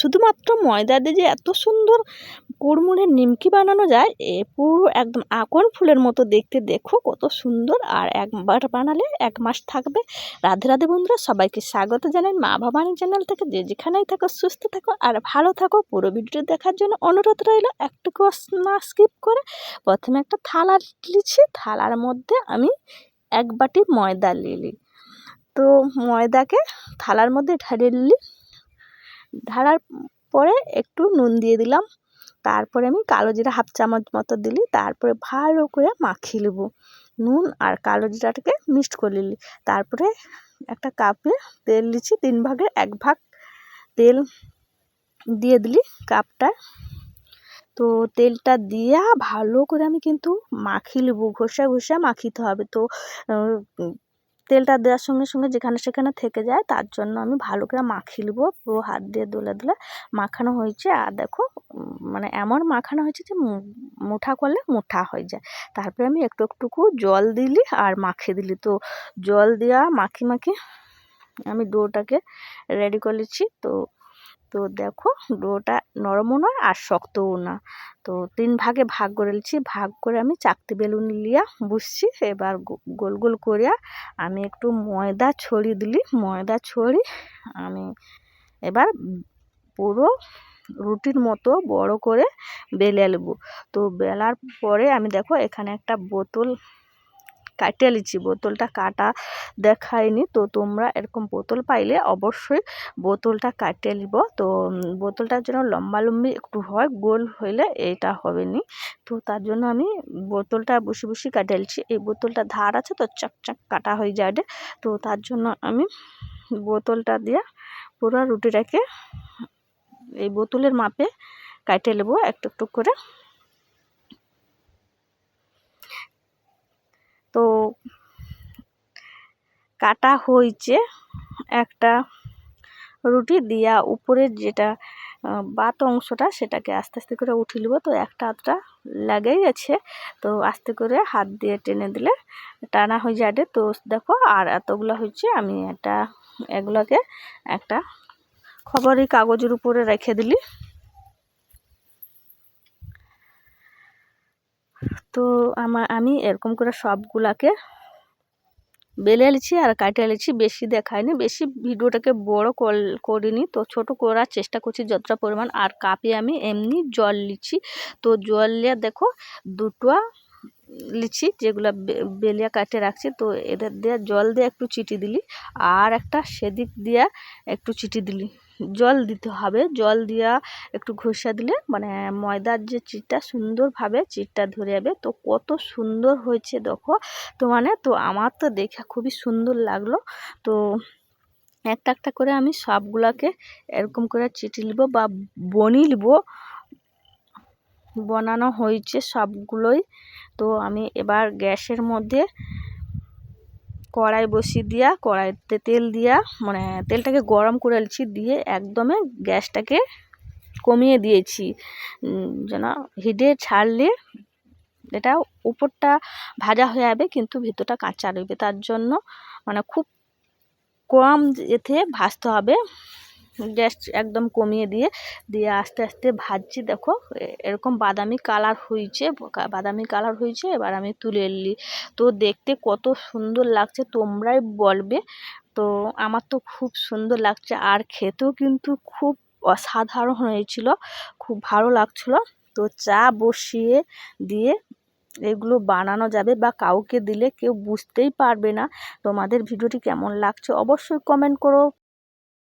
শুধুমাত্র ময়দা দিয়ে যে এত সুন্দর কুড়মুড়ে নিমকি বানানো যায়, এ পুরো একদম আকন ফুলের মতো দেখতে। দেখো কত সুন্দর। আর একবার বানালে এক মাস থাকবে। রাধে রাধে বন্ধুরা, সবাইকে স্বাগত জানাই মা ভবানী চ্যানেল থেকে। যে যেখানেই থাকো, সুস্থ থাকো আর ভালো থাকো। পুরো ভিডিও দেখার জন্য অনুরোধ রইল একটুকু না স্কিপ করে প্রথমে একটা থালা লিছি থালার মধ্যে আমি এক বাটি ময়দা নিলি তো ময়দাকে থালার মধ্যে ঢালিয়ে নিলি ঢালার পরে একটু নুন দিয়ে দিলাম। তারপরে আমি কালো জিরা হাফ চামচ মতো দিলি, তারপরে ভালো করে মাখিয়ে নেব। নুন আর কালো জিরাটাকে মিক্সড করে নিলি। তারপরে একটা কাপে তেল দিচ্ছি, তিন ভাগের এক ভাগ তেল দিয়ে দিলি কাপটা। তো তেলটা দিয়া ভালো করে আমি কিন্তু মাখিয়ে নেব, ঘষা ঘষা মাখিতে হবে। তো তেলটা দেওয়ার সঙ্গে সঙ্গে যেখানে সেখানে থেকে যায়, তার জন্য আমি ভালো করে মাখিয়ে নেব। পুরো হাত দিয়ে দোলে দোলে মাখানো হয়েছে। আর দেখো মানে এমন মাখানো হয়েছে যে মুঠা করলে মুঠা হয়ে যায়। তারপরে আমি একটু একটুকু জল দিলি আর মাখিয়ে দিলি। তো জল দেওয়া মাখি মাখি আমি ডোটাকে রেডি করেছি তো তো দেখো ডোটা নরমও নয় আর শক্তও না। তো তিন ভাগে ভাগ করে নিচ্ছি। ভাগ করে আমি চাকতি বেলুন লিয়া বুঝছি এবার গোল গোল করিয়া আমি একটু ময়দা ছড়িয়ে দিলি। ময়দা ছড়ি আমি এবার পুরো রুটির মতো বড় করে বেলে নেব। তো বেলার পরে আমি দেখো এখানে একটা বোতল কাটিয়ে নিচ্ছি। বোতলটা কাটা দেখায়নি তো তোমরা এরকম বোতল পাইলে অবশ্যই বোতলটা কাটিয়ে নিব। তো বোতলটার জন্য লম্বা লম্বি একটু হয়, গোল হইলে এটা হবে নি তো তার জন্য আমি বোতলটা বসে বসে কাটিয়ে নিচ্ছি। এই বোতলটা ধার আছে তো চাক কাটা হয়ে যাবে। তো তার জন্য আমি বোতলটা দিয়ে পুরো রুটিটাকে এই বোতলের মাপে কাটিয়ে নেব। একটু একটু করে তো কাটা হয়েছে একটা রুটি দিয়া উপরের যেটা বাত অংশটা সেটাকে আস্তে আস্তে করে উঠে নেব। তো একটা হাতটা লেগেই আছে তো আস্তে করে হাত দিয়ে টেনে দিলে টানা হয়ে যাবে। তো দেখো আর এতগুলো হয়েছে, আমি এটা এগুলোকে একটা খবরের কাগজের উপরে রেখে দিলি। তো আমি এরকম করে সবগুলাকে বেলে আর কাটিয়ে নিচ্ছি বেশি দেখায়নি, বেশি ভিডিওটাকে বড় করিনি। তো ছোট করার চেষ্টা করছি যতটা পরিমাণ। আর কাপে আমি এমনি জল নিচ্ছি তো জল নিয়ে দেখো, দুটো লিচি যেগুলো বেলিয়া কাটে রাখছি। তো এদের দিয়ে জল দিয়ে একটু চিটি দিলি। আর একটা সেদিক দিয়ে একটু চিটি দিলি। জল দিতে হবে। জল দিয়া একটু ঘষা দিলে মানে ময়দার যে চিটটা সুন্দরভাবে চিটটা ধরে যাবে। তো কত সুন্দর হয়েছে দেখো। তো মানে তো আমার তো দেখে খুবই সুন্দর লাগল। তো একটা একটা করে আমি সবগুলাকে এরকম করে চিটি নিব বা বনি নিব বানানো হয়েছে সবগুলোই। তো আমি এবার গ্যাসের মধ্যে কড়াই বসিয়ে দিয়া, কড়াইতে তেল দিয়া মানে তেলটাকে গরম করে নিচ্ছি দিয়ে একদমে গ্যাসটাকে কমিয়ে দিয়েছি। যেন হিটে ছাড়লে এটা উপরটা ভাজা হয়ে যাবে, কিন্তু ভিতরটা কাঁচা রইবে। তার জন্য মানে খুব কম এতে ভাজতে হবে। গ্যাস একদম কমিয়ে দিয়ে দিয়ে আস্তে আস্তে ভাজছি, দেখো। এরকম বাদামি কালার হয়েছে বাদামি কালার হয়েছে, এবার আমি তুলে এলি তো দেখতে কত সুন্দর লাগছে, তোমরাই বলবে। তো আমার তো খুব সুন্দর লাগছে, আর খেতেও কিন্তু খুব অসাধারণ হয়েছিল, খুব ভালো লাগছিল। তো চা বসিয়ে দিয়ে এগুলো বানানো যাবে, বা কাউকে দিলে কেউ বুঝতেই পারবে না। তোমাদের ভিডিওটি কেমন লাগছে, অবশ্যই কমেন্ট করো।